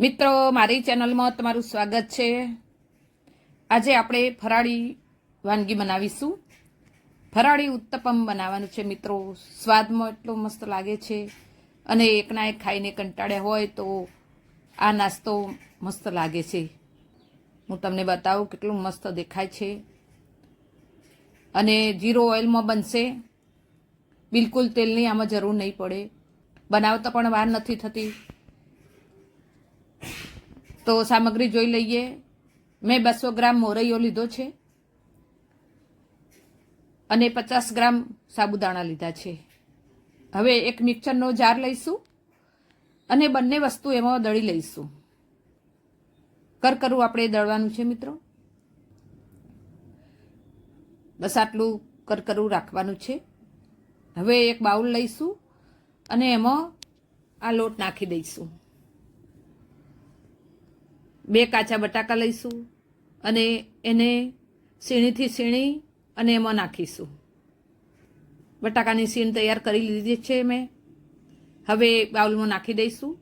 મિત્રો, મારી ચેનલમાં તમારું સ્વાગત છે. આજે આપણે ફરાળી વાનગી બનાવીશું. ફરાળી ઉત્તપમ બનાવવાનું છે મિત્રો. સ્વાદમાં એટલો મસ્ત લાગે છે અને એકના એક ખાઈને કંટાળ્યા હોય તો આ નાસ્તો મસ્ત લાગે છે. હું તમને બતાવું કેટલું મસ્ત દેખાય છે. અને જીરો ઓઇલમાં બનશે. બિલકુલ તેલની આમાં જરૂર નહીં પડે. બનાવતા પણ વાર નથી થતી. તો સામગ્રી જોઈ લઈએ. મેં બસો ગ્રામ મોરૈયો લીધો છે. અને પચાસ ગ્રામ સાબુદાણા લીધા છે. હવે એક મિક્સરનો જાર લઈશું અને બંને વસ્તુ એમાં દળી લઈશું. કરકરું આપણે દળવાનું છે મિત્રો. બસ આટલું કરકરું રાખવાનું છે. હવે એક બાઉલ લઈશું અને એમાં આ લોટ નાખી દઈશું. બે કાચા બટાકા લઈશું અને એને સીણીથી સીણી અને એમાં નાખીશું. બટાકાની સીણ તૈયાર કરી લીધી છે મેં. હવે બાઉલમાં નાખી દઈશું.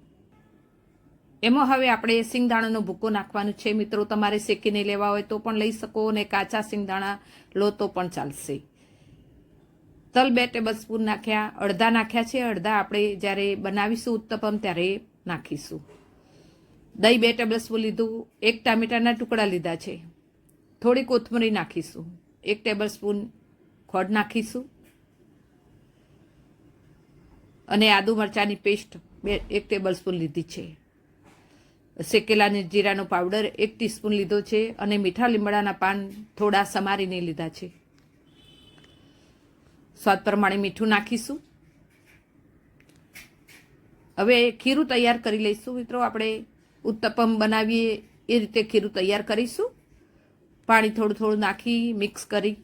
એમાં હવે આપણે સિંગદાણાનો ભૂકો નાખવાનો છે. મિત્રો, તમારે શેકીને લેવા હોય તો પણ લઈ શકો અને કાચા સિંગદાણા લો તો પણ ચાલશે. તલ બે ટેબલ સ્પૂન નાખ્યા, અડધા નાખ્યા છે. અડધા આપણે જ્યારે બનાવીશું ઉત્તપમ ત્યારે નાખીશું. દહીં બે ટેબલ સ્પૂન લીધું, એક ટામેટાના ટુકડા લીધા છે. થોડી કોથમરી નાખીશું. એક ટેબલ સ્પૂન ખોડ નાખીશું. અને આદુ મરચાંની પેસ્ટ બે, એક ટેબલ સ્પૂન લીધી છે. શેકેલાની જીરાનો પાવડર એક ટીસ્પૂન લીધો છે અને મીઠા લીમડાના પાન થોડા સમારીને લીધા છે. સ્વાદ પ્રમાણે મીઠું નાખીશું. હવે ખીરું તૈયાર કરી લઈશું મિત્રો આપણે. ઉત્તપમ બનાવીએ, એ રીતે ખીરું તૈયાર કરીશું. પાણી થોડું થોડું નાખી, મિક્સ કરી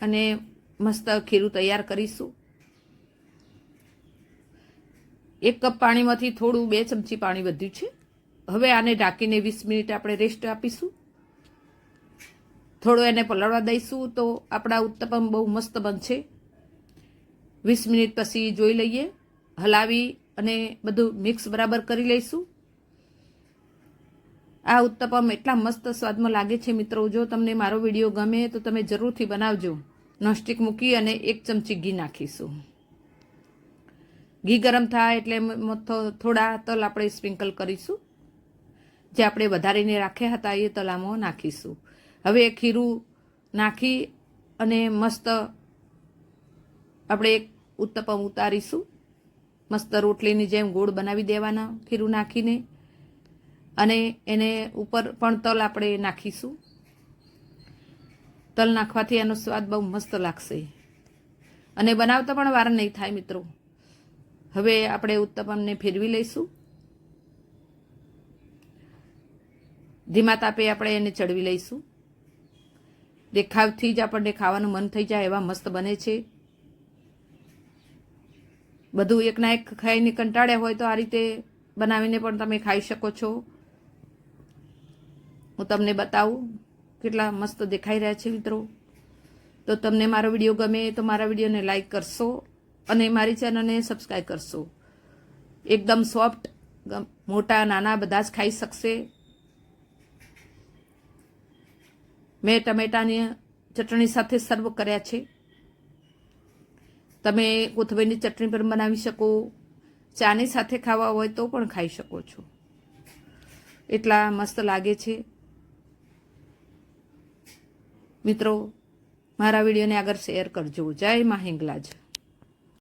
અને મસ્ત ખીરું તૈયાર કરીશું. એક કપ પાણીમાંથી થોડું, બે ચમચી પાણી વધ્યું છે. હવે આને ઢાંકીને વીસ મિનિટ આપણે રેસ્ટ આપીશું. થોડો એને પલાળવા દઈશું તો આપણા ઉત્તપમ બહુ મસ્ત બનશે. વીસ મિનિટ પછી જોઈ લઈએ, હલાવી અને બધું મિક્સ બરાબર કરી લઈશું. આ ઉત્તપમ એટલા મસ્ત સ્વાદમાં લાગે છે મિત્રો. જો તમને મારો વીડિયો ગમે તો તમે જરૂરથી બનાવજો. નોસ્ટિક મૂકી અને એક ચમચી ઘી નાખીશું. ઘી ગરમ થાય એટલે થોડા તલ આપણે સ્પ્રિંકલ કરીશું. જે આપણે વધારીને રાખ્યા હતા એ તલામાં નાખીશું. હવે ખીરું નાખી અને મસ્ત આપણે એક ઉત્તપમ ઉતારીશું. મસ્ત રોટલીની જેમ ગોળ બનાવી દેવાના ખીરું નાખીને. અને એને ઉપર પણ તલ આપણે નાખીશું. તલ નાખવાથી એનો સ્વાદ બહુ મસ્ત લાગશે. અને બનાવતા પણ વાર નહીં થાય મિત્રો. હવે આપણે ઉત્તપમને ફેરવી લઈશું. ધીમા તાપે આપણે એને ચડવી લઈશું. દેખાવથી જ આપણને ખાવાનું મન થઈ જાય એવા મસ્ત બને છે. બધું એકના એક ખાઈને કંટાળ્યા હોય તો આ રીતે બનાવીને પણ તમે ખાઈ શકો છો. હું તમને બતાવું કેટલા મસ્ત દેખાઈ રહ્યા છે મિત્રો. તો તમને મારો વીડિયો ગમે તો મારા વિડીયોને લાઈક કરશો અને મારી ચેનલને સબસ્ક્રાઈબ કરશો. એકદમ સોફ્ટ મોટા, નાના, બધા જ ખાઈ શકશે. મેં ટમેટાની ચટણી સાથે સર્વ કર્યા છે. તમે કોથમીરની ચટણી પણ બનાવી શકો. ચાની સાથે ખાવા હોય તો પણ ખાઈ શકો છો. એટલા મસ્ત લાગે છે. મિત્રો મારા વિડીયોને આગળ શેર કરજો. જય મા હિંગલાજ.